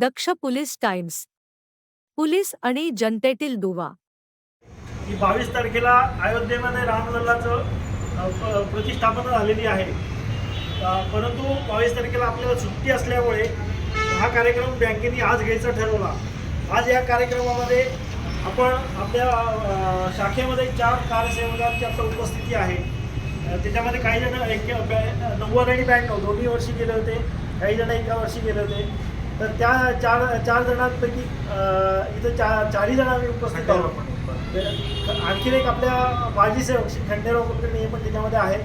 दक्ष police times. Police आणि जनतेतील दुवा. की बावीस तारखेला अयोध्येमध्ये रामलल्लाचं प्रतिष्ठापना झालेली आहे. परंतु बावीस तारखेला आपल्याला सुट्टी असल्यामुळे हा कार्यक्रम बँकेने आज घ्यायचा ठरवला. आज या कार्यक्रमामध्ये आपण आपल्या शाखेमध्ये चार कार्यसेवकांची आपल्या उपस्थिती आहे. त्याच्यामध्ये काही जण एक नव्वद आणि ब्याण्णव दोन्ही वर्षी गेले होते काही जण एका वर्षी गेले होते. तर त्या चार चार जणांपैकी इथं चार चारही जण आम्ही उपस्थित आहोत. आणखीन एक आपल्या माजी सेवक श्री खंडेराव कुलकर्णी हे पण त्याच्यामध्ये आहेत.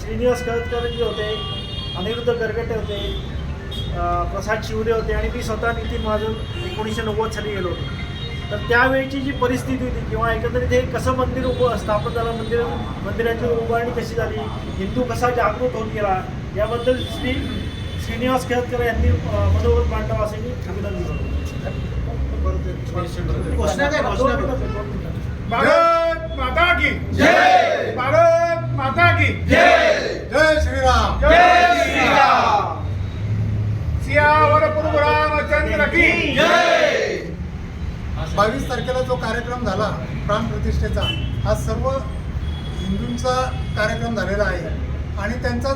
श्रीनिवास कळतकर जी होते अनिरुद्ध गरगटे होते प्रसाद शिवरे होते आणि मी स्वतः नितीन महाजन एकोणीसशे नव्वद साली गेलो होतो. तर त्यावेळची जी परिस्थिती होती किंवा एकंदरीत हे कसं मंदिर उभ स्थापन झालं मंदिर मंदिराची उभारणी कशी झाली हिंदू कसा जागृत होत गेला याबद्दल श्री श्रीनिवास केळतकर यांनी अं, मनोगत मांडावं असे मी अभिनंदन करतो घोषणा काय घोषणा भारत माता की जय! भारत माता की जय! जय श्रीराम! जय श्रीराम! सियावर प्रभू रामचंद्र की जय! बावीस तारखेला जो कार्यक्रम झाला प्राणप्रतिष्ठेचा हा सर्व हिंदूंचा कार्यक्रम झालेला आहे. आणि त्यांचा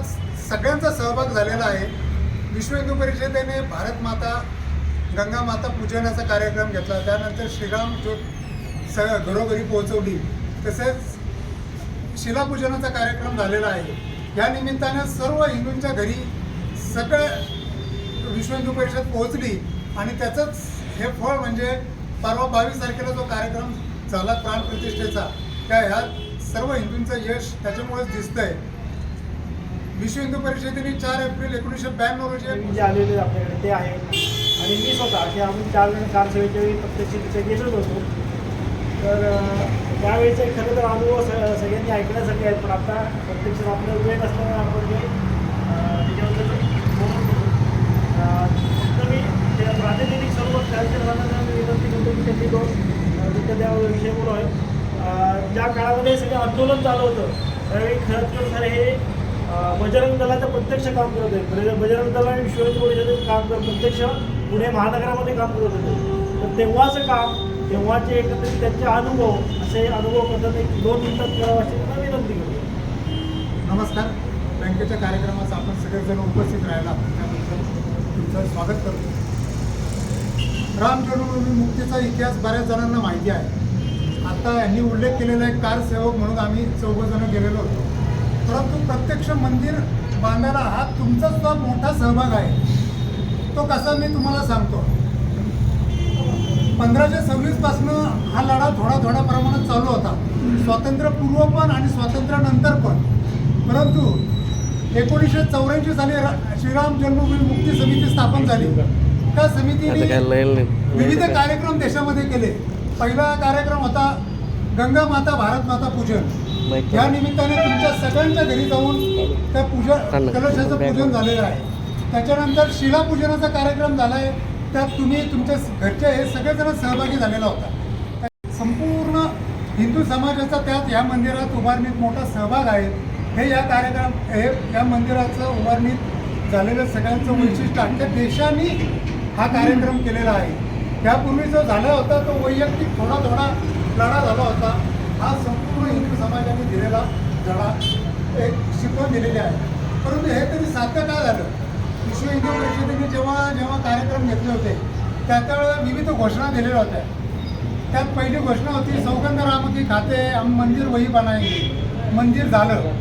सगळ्यांचा सहभाग झालेला आहे. विश्व हिंदू परिषदेने भारत माता गंगा माता पूजनाचा कार्यक्रम घेतला. त्यानंतर श्रीराम ज्योत स घरोघरी पोहोचवली. तसेच शिलापूजनाचा कार्यक्रम झालेला आहे. या निमित्तानं सर्व हिंदूंच्या घरी सगळं विश्व हिंदू परिषद पोहोचली आणि त्याचंच हे फळ म्हणजे परवा बावीस तारखेला जो कार्यक्रम झाला प्राणप्रतिष्ठेचा त्या ह्या सर्व हिंदूंचं यश त्याच्यामुळेच दिसतंय. विश्व हिंदू परिषदेने चार एप्रिल एकोणीसशे ब्याण्णव रोजी जे आलेले आपल्याकडे ते आहे. आणि मी स्वतः की आम्ही चार जण कारसेवेच्या वेळी प्रत्यक्ष तिथे गेलोच होतो. तर अं, त्यावेळेचा खरं तर अनुभव स सगळ्यांनी ऐकण्यासाठी आहेत पण आता प्रत्यक्ष आपलं वेळ नसल्यामुळे आपण जे त्याच्याबद्दल फक्त मी त्या प्रातिनिधिक स्वरूपात कार्यक्रमांना मी विनंती करतो की त्यांनी दोन तिथं त्या विषय बोलू आहे ज्या काळामध्ये सगळं आंदोलन चालू होतं त्यावेळी खरंतर सर हे बजरंग दलाचं प्रत्यक्ष काम करत आहे म्हणजे बजरंग- दल आणि विश्व परिषदेचं काम करत प्रत्यक्ष पुणे महानगरामध्ये काम करत होते. तर तेव्हाचं काम तेव्हाचे एकंदरीत त्यांचे अनुभव असे अनुभव करतात एक दोन मिनिटात करावं अशी त्यांना विनंती करतो. नमस्कार. बँकेच्या कार्यक्रमास आपण सगळेजण उपस्थित राहिला. त्याबद्दल तुमचं स्वागत करतो. राम जन्मभूमी मुक्तीचा इतिहास बऱ्याच जणांना माहिती आहे. आता यांनी उल्लेख केलेला आहे कार सेवक म्हणून आम्ही चौघजणं गेलेलो होतो. परंतु प्रत्यक्ष मंदिर बांधायला हा तुमचा सुद्धा मोठा सहभाग आहे. तो कसा मी तुम्हाला सांगतो. पंधराशे सव्वीस पासनं हा लढा थोडा थोडा प्रमाणात चालू होता. स्वातंत्र्यपूर्व पण आणि स्वातंत्र्यानंतर पण. परंतु एकोणीसशे चौऱ्याऐंशी साली श्रीराम जन्मभूमी मुक्ती समिती स्थापन झाली. त्या समितीने विविध कार्यक्रम देशामध्ये केले. पहिला कार्यक्रम होता गंगा माता भारत माता पूजन. या निमित्ताने तुमच्या सगळ्यांच्या घरी जाऊन त्या पूजन कलशाचं पूजन झालेलं आहे. त्याच्यानंतर शिलापूजनाचा कार्यक्रम झाला आहे त्यात तुम्ही तुमच्या घरचे हे सगळेजण सहभागी झालेला होता. संपूर्ण हिंदू समाजाचा त्यात या मंदिरात उभारणीत मोठा सहभाग आहे. हे या कार्यक्रम हे या मंदिराचं उभारणीत झालेलं सगळ्यांचं वैशिष्ट्य अख्ख्या देशाने हा कार्यक्रम केलेला आहे. त्यापूर्वी जो झाला होता तो वैयक्तिक थोडा थोडा लढा झाला होता. हा संपूर्ण हिंदू समाजाने दिलेला धडा एक शिकवण दिलेली आहे. परंतु हे तरी साध्य काय झालं? विश्व हिंदू परिषदेने जेव्हा जेव्हा कार्यक्रम घेतले होते त्या त्यावेळेला विविध घोषणा दिलेल्या होत्या. त्यात पहिली घोषणा होती सौगंध रामकी खाते मंदिर वही बनायची मंदिर झालं.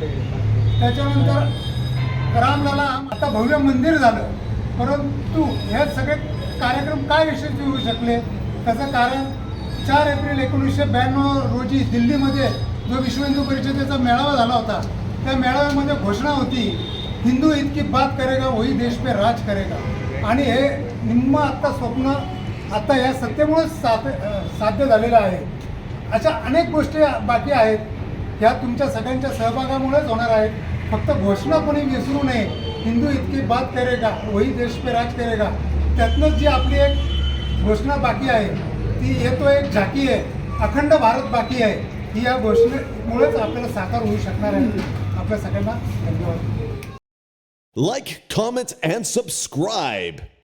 त्याच्यानंतर रामलाला आता भव्य मंदिर झालं. परंतु हे सगळे कार्यक्रम काय यशस्वी होऊ शकले? त्याचं कारण चार एप्रिल एकोणीसशे ब्याण्णव रोजी दिल्लीमध्ये जो विश्व हिंदू परिषदेचा मेळावा झाला होता त्या मेळाव्यामध्ये घोषणा होती हिंदू इतकी बात करेगा वही देश पे राज करेगा. आणि हे निम्म आत्ता स्वप्न आत्ता या सत्तेमुळेच साध्य साध्य झालेलं आहे. अशा अनेक गोष्टी बाकी आहेत ह्या तुमच्या सगळ्यांच्या सहभागामुळेच होणार आहेत. फक्त घोषणा कोणी विसरू नये हिंदू इतकी बात करेगा वही देश पे राज करेगा. त्यातनंच जी आपली एक घोषणा बाकी आहे ती येतो एक झाकी आहे. अखंड भारत बाकी आहे. ही या घोषणेमुळेच आपल्याला साकार होऊ शकणार आहे. आपल्या सगळ्यांना धन्यवाद. Like comment and subscribe